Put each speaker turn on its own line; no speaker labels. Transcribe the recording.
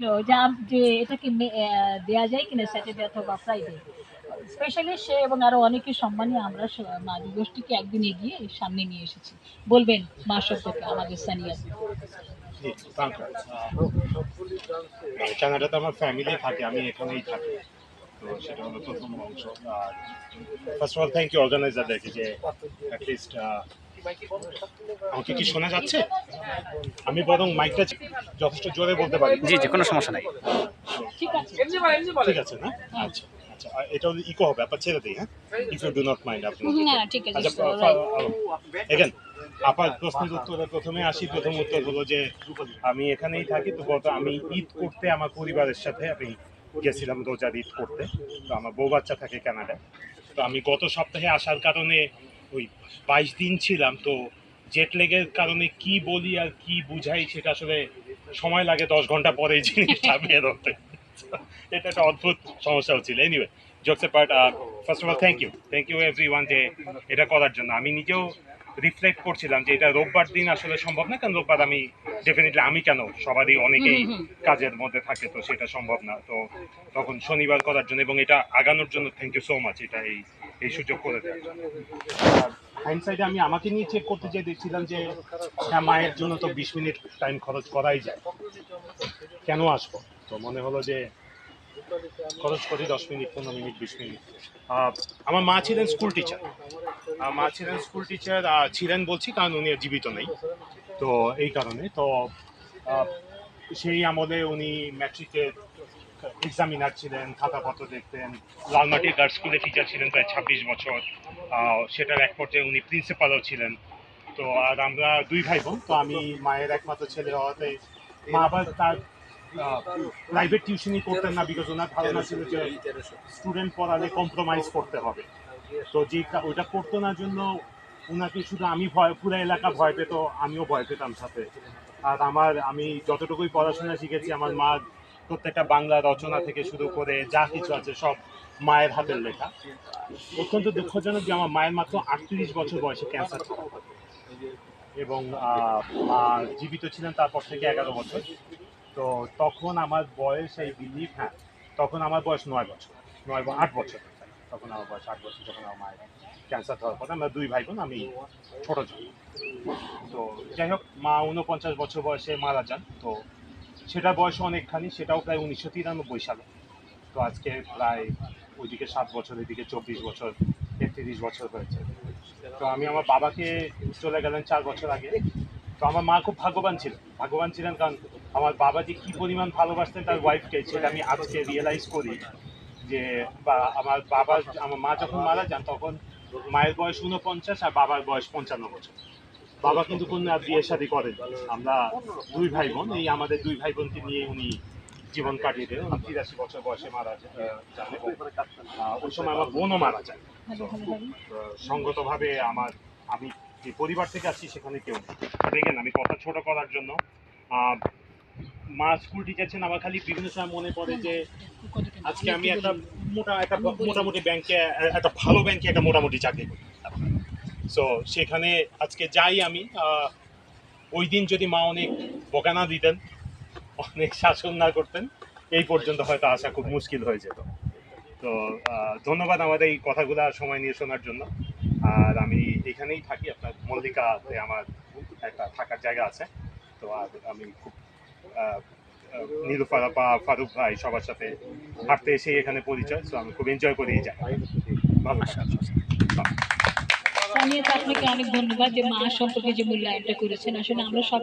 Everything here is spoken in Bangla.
আম- যে এটাকে দেয়া যায় কিনা স্যাটারডে অথবা ফ্রাইডে, স্পেশালি সে এবং আরও অনেকে সম্মানী আমরা মা দিবসটিকে একদিন এগিয়ে সামনে নিয়ে এসেছি। বলবেন মা শব্দকে আমাদের সানিয়া।
সেটা হলো প্রথম অংশ। আর first of all thank you অর্গানাইজারদেরকে যে অ্যাটলিস্ট আমাকে কি শোনা যাচ্ছে? আমি বরং মাইকটা যথেষ্ট জোরে বলতে পারি।
জি জি কোনো সমস্যা নাই।
ঠিক আছে
ঠিক না? আচ্ছা আচ্ছা। আর এটা হলো ইকো হবে আপনার ছেড়ে দিই হ্যাঁ? If you do not mind আপনি।
হুম, না ঠিক আছে
আচ্ছা এগেন আপার প্রশ্নের উত্তরে প্রথমে আসি। প্রথম উত্তর হলো যে আমি এখানেই থাকি তো গত আমি ঈদ করতে আমার পরিবারের সাথে আমি গেছিলাম রোজার ঈদ করতে। তো আমার বউ বাচ্চা থাকে কানাডায়। তো আমি গত সপ্তাহে আসার কারণে ওই বাইশ দিন ছিলাম তো জেট লেগের কারণে কি বলি আর কি বুঝাই সেটা আসলে সময় লাগে দশ ঘণ্টা পরে এই জিনিসটা বেরোতে এটা একটা অদ্ভুত সমস্যা হচ্ছিল। Anyway jokes part first of all thank you thank you everyone যে এটা করার জন্য। আমি নিজেও রিফ্লেক্ট করছিলাম যে এটা রোববার দিন আসলে সম্ভব না কারণ রোববার আমি ডেফিনেটলি আমি কেন? সবারই অনেকেই কাজের মধ্যে থাকে তো সেটা সম্ভব না। তো তখন শনিবার করার জন্য এবং এটা আগানোর জন্য থ্যাংক ইউ সো মাচ এটা এই এই সুযোগ করে জন্য আর হাইন্ডসাইডে আমি আমাকে নিয়ে চেক করতে যেয়ে দেখছিলাম যে হ্যাঁ মায়ের জন্য তো বিশ মিনিট টাইম খরচ করাই যায়। কেন আসব? তো মনে হলো যে খরচ করি দশ মিনিট, পনেরো মিনিট, বিশ মিনিট। আমার মা ছিলেন স্কুল টিচার মা ছিলেন স্কুল টিচার ছিলেন বলছি, কারণ উনি জীবিত নেই। তো এই কারণে, তো সেই আমলে উনি ম্যাট্রিকে এক্সামিনার ছিলেন খাতাপত্র দেখতেন। লালমাটির গার্লস স্কুলে টিচার ছিলেন প্রায় ছাব্বিশ বছর। সেটার এক পর্যায়ে উনি প্রিন্সিপালও ছিলেন। তো আর আমরা দুই ভাই বোন তো আমি মায়ের একমাত্র ছেলে হওয়াতে মা আবার তার প্রাইভেট টিউশনই করতেন না বিকজ ওনার ধারণা ছিল যে স্টুডেন্ট পড়ালে কম্প্রোমাইজ করতে হবে। তো যে ওইটা করতো না জন্য ওনাকে শুধু আমি ভয়, পুরো এলাকা ভয় পেত, আমিও ভয় পেতাম সাথে। আর আমার, আমি যতটুকুই পড়াশোনা শিখেছি, আমার মা প্রত্যেকটা বাংলা রচনা থেকে শুরু করে যা কিছু আছে সব মায়ের হাতের লেখা। অত্যন্ত দুঃখজনক যে আমার মায়ের মাত্র আটত্রিশ বছর বয়সে ক্যান্সার এবং জীবিত ছিলেন তারপর থেকে এগারো বছর। তো তখন আমার বয়স, এই বিলিভ হ্যাঁ তখন আমার বয়স নয় বছর, নয় আট বছর। তখন আমার বয়স আট বছর যখন আমার মায়ের ক্যান্সার ধরার পর আমরা দুই ভাই বোন আমি ছোটো জন। তো যাই হোক, মা উনপঞ্চাশ বছর বয়সে মারা যান। তো সেটা বয়স অনেকখানি, সেটাও প্রায় উনিশশো তিরানব্বই সালে। তো আজকে প্রায় ওইদিকে সাত বছর, এদিকে চব্বিশ বছর, তেত্রিশ বছর হয়েছে। তো আমি আমার বাবাকে চলে গেলেন চার বছর আগে। তো আমার মা খুব ভাগ্যবান ছিলেন ভাগ্যবান ছিলেন কারণ আমার বাবা যে কি পরিমাণ ভালোবাসতেন তার ওয়াইফকে সেটা আমি আজকে রিয়েলাইজ করি। যে বা আমার বাবা আমার মা যখন মারা যান তখন মায়ের বয়স উনপঞ্চাশ আর বাবার বয়স পঞ্চান্ন বছর। বাবা কিন্তু কোনো বিয়ে শাদী করেন। আমরা দুই ভাই বোন এই আমাদের দুই ভাই বোনকে নিয়ে উনি জীবন কাটিয়ে দেন। উনি তিরাশি বছর বয়সে মারা যান ওই সময় আমার বোনও মারা যায় সঙ্গতভাবে আমার আমি যে পরিবার থেকে আসছি সেখানে কেউ দেখেন আমি কথা ছোট করার জন্য মা স্কুল টিচার ছিলেন আমার খালি বিভিন্ন সময় মনে পড়ে যে আজকে আমি একটা মোটা একটা মোটামুটি ব্যাংকে একটা ভালো ব্যাংকে একটা মোটামুটি চাকরি করি। সো সেখানে আজকে যাই আমি ওই দিন যদি মা অনেক বকানা দিতেন অনেক শাসন না করতেন এই পর্যন্ত হয়তো আসা খুব মুশকিল হয়ে যেত। তো ধন্যবাদ আমাদের এই কথাগুলো সময় নিয়ে শোনার জন্য। আর আমি এখানেই থাকি আপনার মল্লিকাতে আমার একটা থাকার জায়গা আছে। তো আর আমি খুব আহ, আহ, নীলুফার বা ফারুক ভাই সবার সাথে হাঁটতে এসে এখানে পরিচয় তো আমি খুব এনজয় করি যাই ভালো থাকেন।
সানিয়া আপনাকে অনেক ধন্যবাদ যে মা সম্পর্কে যে মূল্যায়নটা করেছেন। আসলে আমরা সব